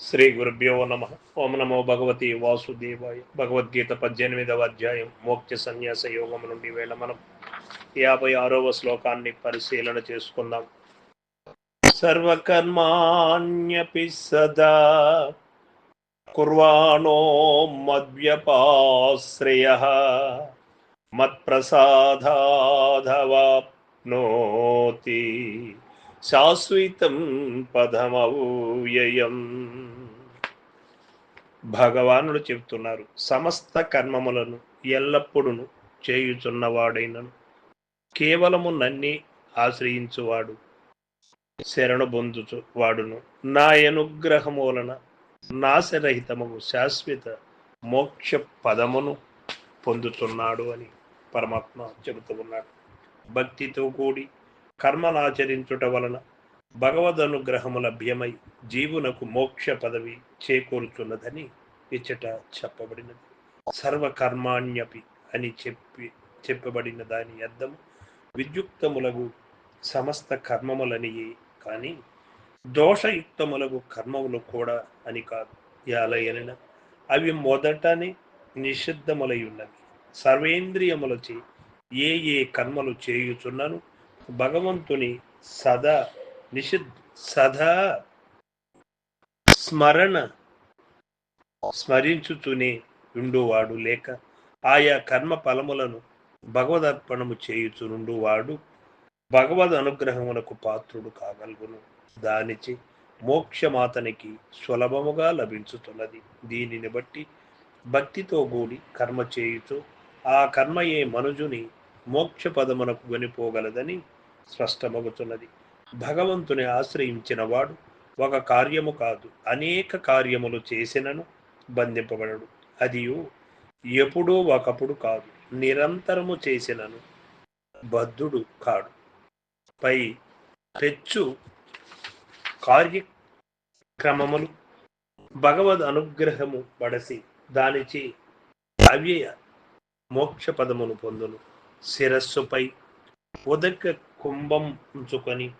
శ్రీ గురుభ్యో నమ. ఓం నమో భగవతి వాసుదేవాయ. భగవద్గీత పద్దెనిమిదవ అధ్యాయం. మోక్ష సన్యాస యోగం నుండి వేళ మనం యాభై ఆరవ శ్లోకాన్ని పరిశీలన చేసుకుందాం. సర్వకర్మాణ్యపి సదా కుర్వాణో మద్వ్యపాశ్రయ మత్ప్రసాదాధవాప్నోతి. శాశ్వతం పదమవ్యయం. భగవానుడు చెప్తున్నారు సమస్త కర్మములను ఎల్లప్పుడూ చేయుచున్నవాడైనను. కేవలము నన్ని ఆశ్రయించువాడు శరణు పొందుచు వాడును నా అనుగ్రహము వలన శాశ్వత మోక్ష పదమును పొందుతున్నాడు అని పరమాత్మ చెబుతూ ఉన్నాడు. భక్తితో కూడి కర్మలాచరించుట వలన భగవదనుగ్రహము లభ్యమై జీవునకు మోక్ష పదవి చేకూరుతున్నదని ఇచ్చట చెప్పబడినది. సర్వకర్మాణ్యపి అని చెప్పి చెప్పబడిన దాని అర్థము విద్యుక్తములగు సమస్త కర్మములనియే కానీ దోషయుక్తములగు కర్మములు కూడా అని కాదు. యాలయన అవి మొదటనే నిషిద్ధములై ఉన్నవి. సర్వేంద్రియములచే ఏ ఏ కర్మలు చేయుచున్నను భగవంతుని సదా నిషిద్ సదా స్మరణ స్మరించుతూనే ఉండువాడు లేక ఆయా కర్మ ఫలములను భగవదర్పణము చేయుచునుండువాడు. భగవద్ అనుగ్రహమునకు పాత్రుడు కాగలుగును. దానిచి మోక్షమాతనికి సులభముగా లభించుతున్నది. దీనిని బట్టి భక్తితో కూడి కర్మ చేయుచు ఆ కర్మయే మనుజుని మోక్ష పదమునకు కొనిపోగలదని స్పష్టమవుతున్నది భగవంతుని ఆశ్రయించిన వాడు ఒక కార్యము కాదు అనేక కార్యములు చేసినను బంధింపబడడు. అది ఎప్పుడో ఒకప్పుడు కాదు నిరంతరము చేసినను బద్ధుడు కాడు. పై పెచ్చు కార్యక్రమములు భగవద్ అనుగ్రహము బడసి దానిచి అవ్యయ మోక్ష పదమును పొందును. శిరస్సుపై ఉదక కుంభం ఉంచుకొని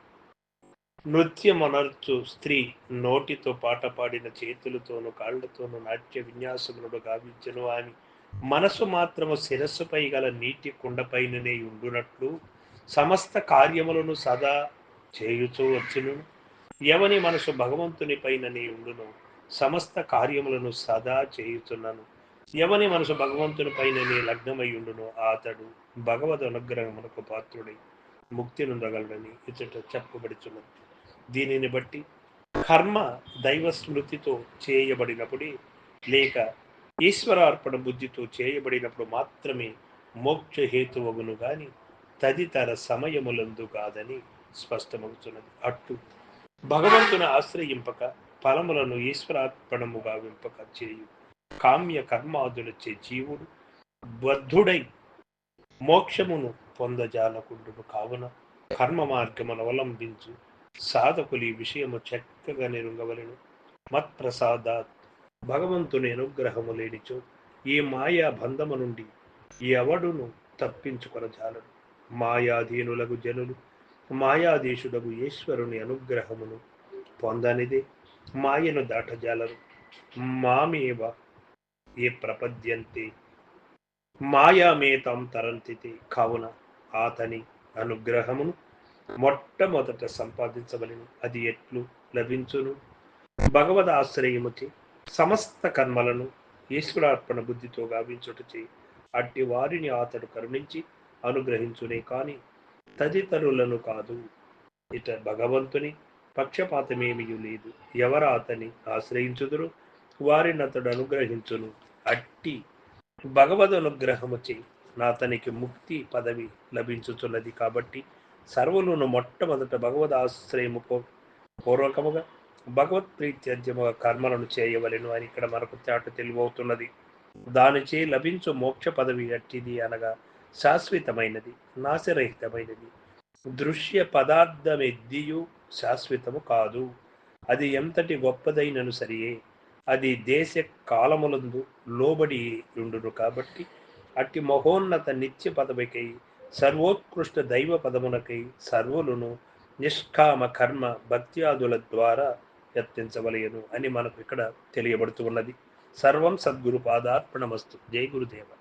నృత్యమనర్చు స్త్రీ నోటితో పాట పాడిన చేతులతోనూ కాళ్ళతోనూ నాట్య విన్యాసమునుడు గావించను. అని మనసు మాత్రము శిరస్సుపై గల నీటి కుండపైననే ఉండునట్లు సమస్త కార్యములను సదా చేయుచూ వచ్చును. ఎవని మనసు భగవంతుని పైననే ఉండును. సమస్త కార్యములను సదా చేయుచున్నాను. ఎవని మనసు భగవంతుని పైననే లగ్నమై ఉండును. అతడు భగవద్ అనుగ్రహమునకు పాత్రుడై ముక్తి నొందగలడని ఇచ్చట చెప్పబడుచున్నది. దీనిని బట్టి కర్మ దైవ స్మృతితో చేయబడినప్పుడే లేక ఈశ్వరార్పణ బుద్ధితో చేయబడినప్పుడు మాత్రమే మోక్ష హేతువగును గాని తదితర సమయములందు కాదని స్పష్టమవుతున్నది అట్టు భగవంతుని ఆశ్రయింపక ఫలములను ఈశ్వరార్పణముగా వింపక చేయు కామ్య కర్మాదులచే జీవుడు బద్ధుడై మోక్షమును పొందజాలకుండును కావున కర్మ మార్గమును అవలంబించు సాధకులు ఈ విషయము చక్కగా నెరుగవలను. మత్ప్రసాదాత్ భగవంతుని అనుగ్రహము లేనిచో ఈ మాయా బంధము నుండి ఎవడును తప్పించుకొనజాలడు మాయాధీనులకు జనులు మాయాధీశుడగు ఈశ్వరుని అనుగ్రహమును పొందనిదే. మాయను దాటజాలరు. మామేవ ఏ ప్రపద్యంతే? మాయామేతం తరంతితి కావున అతని అనుగ్రహమును మొట్టమొదట సంపాదించవలను. అది ఎట్లు లభించును? భగవద్ ఆశ్రయముకి సమస్త కర్మలను ఈశ్వరార్పణ బుద్ధితో గావించుటచి అట్టి వారిని అతడు కరుణించి అనుగ్రహించునే కాని తదితరులను కాదు. ఇట భగవంతుని పక్షపాతమేమీ లేదు. ఎవరు అతని ఆశ్రయించుదురు? వారిని అతడు అనుగ్రహించును. అట్టి భగవద్ అనుగ్రహముచే అతనికి ముక్తి పదవి లభించుతున్నది కాబట్టి సర్వలోను మొట్టమొదట భగవద్ ఆశ్రయము పూర్వకముగా భగవత్ ప్రీత్యజ్యముగా కర్మలను చేయవలెను అని ఇక్కడ మనకు చాటు తెలివవుతున్నది. దానిచే లభించు మోక్ష పదవి అట్టిది అనగా శాశ్వతమైనది నాశరహితమైనది. దృశ్య పదార్థమెద్దియు శాశ్వతము కాదు. అది ఎంతటి గొప్పదైనను సరియే. అది దేశ కాలములందు లోబడి ఉండును కాబట్టి అట్టి మహోన్నత నిత్య పదవికై సర్వోత్కృష్ట దైవ పదమునకై సర్వులను నిష్కామ కర్మ భక్త్యాదుల ద్వారా యత్నించవలయను అని మనకు ఇక్కడ తెలియబడుతూ ఉన్నది. సర్వం సద్గురు పాదార్పణమస్తు. జై గురుదేవ.